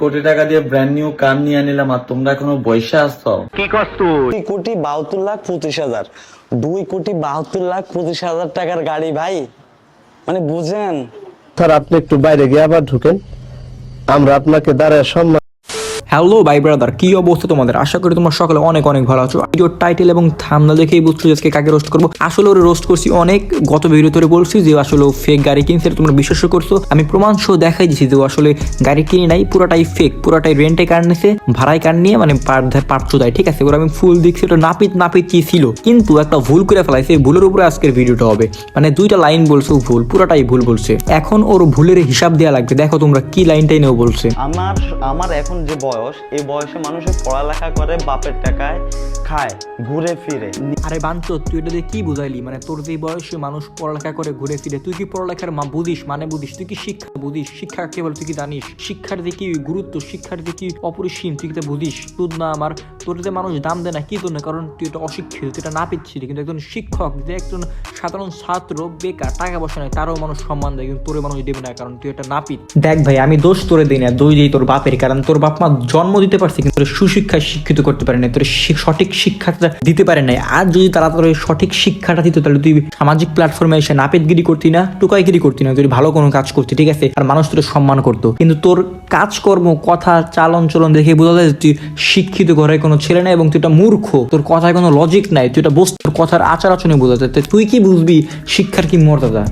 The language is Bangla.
কোটি টাকা দিয়ে ব্র্যান্ড নিউ কার নিয়ে নিলাম আর তোমরা এখনও বৈশা আসছো দুই কোটি বাহাত্তর লাখ পঁচিশ হাজার। দুই কোটি বাহাত্তর লাখ পঁচিশ হাজার টাকার গাড়ি ভাই। মানে বুঝেন? স্যার আপনি একটু বাইরে গিয়ে আবার ঢুকেন। আমরা আপনাকে দাঁড়ায় সম্মান হ্যালো ভাই ব্রাদার কি অবস্থা তোমাদের? আশা করি তোমরা সকালে অনেক অনেক ভালো আছো। ভিডিওর টাইটেল এবং থামনা দেখেই বুঝছ আজকে কাকে রোস্ট করব। আসলে ওরে রোস্ট করছি অনেক। গত ভিডিও ধরে বলছি যে আসলে ফেক গাড়ি কিনছে তোমরা বিশ্বাস করছ? আমি প্রমাণ সহ দেখাই দিছি যে আসলে গাড়ি কিনে নাই, পুরাটাই ফেক পুরাটাই রেন্টে কার নিছে, ভাড়ায় কার নিয়ে মানে পার্টশো দেয় ঠিক আছে? ওরা আমি ফুল দেখছি, ওটা নাপিত নাপিত কি ছিল। কিন্তু একটা ভুল করে ফেলাইছে ভুলের উপরে আজকের ভিডিওটা হবে। মানে দুইটা লাইন বলছো ভুল, পুরাটাই ভুল বলছে। এখন ওর ভুলের হিসাব দেওয়া লাগবে। দেখো তোমরা কি লাইনটাই নেও বলছে। আমার আমার এখন যে বয়স এই বয়সে মানুষের পড়ালেখা করে বাপের টাকায় খায় ঘুরে ফিরে। আরে বাঞ্চ তুই এটা দিয়ে কি বুঝাইলি? মানে তোর যে বয়সে মানুষ পড়ালেখা করে ঘুরে ফিরে তুই কি পড়ালেখার মা বুঝিস মানে বুঝিস? তুই কি শিক্ষা বুঝিস? শিক্ষা কে বলে তুই কি জানিস? শিক্ষার যে কি গুরুত্ব শিক্ষার যে কি অপরিসীম তুই কি বুঝিস? তুই না আমার তোর যে মানুষ দাম দেয় না কি তোর না কারণ তুই এটা অশিক্ষিত তুই এটা না পিচ্ছিলি। কিন্তু একজন শিক্ষক যে একজন সাধারণ ছাত্র বেকার টাকা পয়সা নাই তারও মানুষ সম্মান দেয় কিন্তু তোরে মানুষ দেবে না কারণ তুই এটা না নাপিত দেখ ভাই আমি দোষ তোরে দিই না দোষ দিই তোর বাপের কারণ তোর বাপ মা জন্ম দিতে পারছে, কিন্তু সুশিক্ষায় শিক্ষিত করতে পারে না তোর সঠিক শিক্ষাটা দিতে পারে নাই। আর যদি তারা তোর সঠিক শিক্ষাটা দিত, তাহলে তুই সামাজিক প্ল্যাটফর্মে এসে নাপিতগিরি করতি না, টুকাইগিরি করতি না, তুই ভালো কোনো কাজ করতি, ঠিক আছে? আর মানুষ তোর সম্মান করতো। কিন্তু তোর কাজকর্ম, কথা চালন চলন দেখে বোঝা যায় তুই শিক্ষিত ঘরে কোনো ছেলে না এবং তুই একটা মূর্খ। তোর কথায় কোনো লজিক নাই, তুই এটা বস তোর কথার আচার আচরণে বোঝা যায়। তুই কি বুঝবি শিক্ষার কি মর্যাদা?